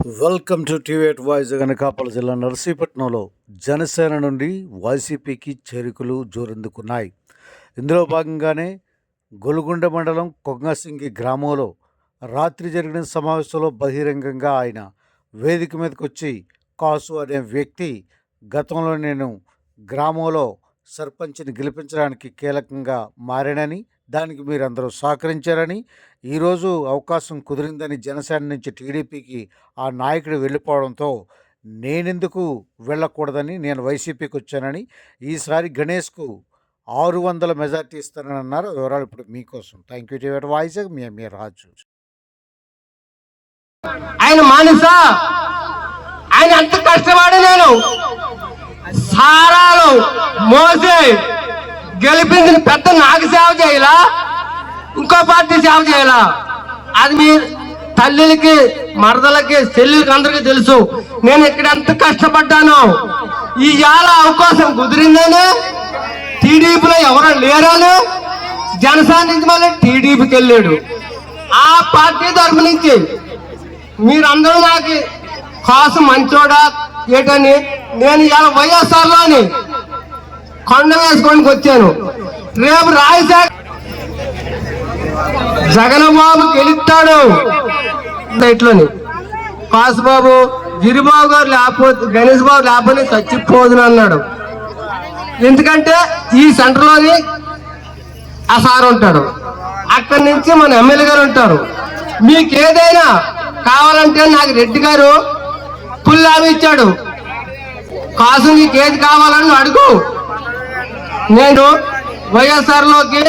Welcome to TV eight voice గనకాపల జిల్లా నర్సీపట్నంలో జనసేన నుండి వైసీపీకి చేరికలు జోరందుకున్నాయి. ఇందులో భాగంగానే గొలుగుండ మండలం కొంగసింగి గ్రామంలో రాత్రి జరిగిన సమావేశంలో బహిరంగంగా ఆయన వేదిక మీదకి వచ్చి కాసు అనే వ్యక్తి గతంలో నేను గ్రామంలో సర్పంచ్ని గెలిపించడానికి కీలకంగా మారానని దానికి మీరందరూ సహకరించారని ఈరోజు అవకాశం కుదిరిందని జనసేన నుంచి టీడీపీకి ఆ నాయకుడు వెళ్ళిపోవడంతో నేనెందుకు వెళ్ళకూడదని నేను వైసీపీకి వచ్చానని ఈసారి గణేష్కు ఆరు వందల మెజార్టీ ఇస్తానని అన్నారు. వివరాలు ఇప్పుడు మీకోసం. Thank you TV voice. మీ మీ రాజు ఆయన మానస. ఆయన అంత కష్టపడి నేను సారాలు మోసే గెలిపించిన పెద్ద నాకు సేవ చేయాలా? ఇంకో పార్టీ సేవ చేయాలా? అది మీ తల్లికి మరదలకి చెల్లెలకి అందరికీ తెలుసు. నేను ఇక్కడ ఎంత కష్టపడ్డాను. ఈ ఇవాళ అవకాశం కుదిరిందని. టీడీపీలో ఎవరు లేరని. జనసేన నుంచి మళ్ళీ టీడీపీకి వెళ్ళాడు. ఆ పార్టీ తరఫు నుంచి మీరందరూ నాకు కాసు మంచోడా? ఏటని? నేను ఇలా వైఎస్ఆర్లోని కొండ వేసుకోనికి వచ్చాను. రేపు రాజశేఖర్ జగన్బాబు గెలుస్తాడు. ఇట్లని కాసుబాబు గిరిబాబు గారు లేకపోతే గణేష్ బాబు లేకపోతే చచ్చిపోదును అన్నాడు. ఎందుకంటే ఈ సెంటర్లోని ఆ సార్ ఉంటాడు. అక్కడి నుంచి మన ఎమ్మెల్యే గారు ఉంటారు. మీకు ఏదైనా కావాలంటే నాకు రెడ్డి గారు పుల్లామి ఇచ్చాడు. కాసు నీకు ఏది కావాలని అడుగు. నేను వైఎస్ఆర్లోకి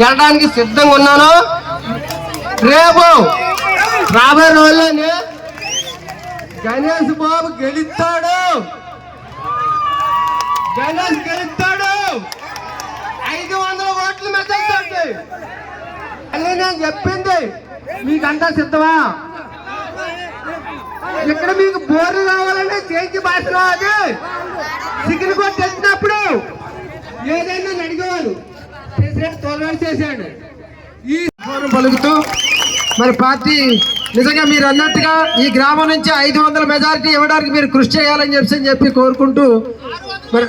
వెళ్ళడానికి సిద్ధంగా ఉన్నాను. రేపు రాబోయే రోజుల్లోనే గణేష్ బాబు గెలుస్తాడు. గణేష్ గెలుస్తాడు. ఐదు వందల ఓట్లు మెచ్చేస్తాడు అని నేను చెప్పింది. మీకంతా సిద్ధమా? ఇక్కడ మీకు బోర్లు కావాలంటే చేయించి భాష రాదు చికెన్ కొట్టే ఏదైనా అడిగేవారు ప్రెసిడెంట్ చేశాడు. ఈ పలుకుతూ మరి పార్టీ నిజంగా మీరు అన్నట్టుగా ఈ గ్రామం నుంచి ఐదు వందల మెజారిటీ ఇవ్వడానికి మీరు కృషి చేయాలని చెప్పి చెప్పి కోరుకుంటూ మరి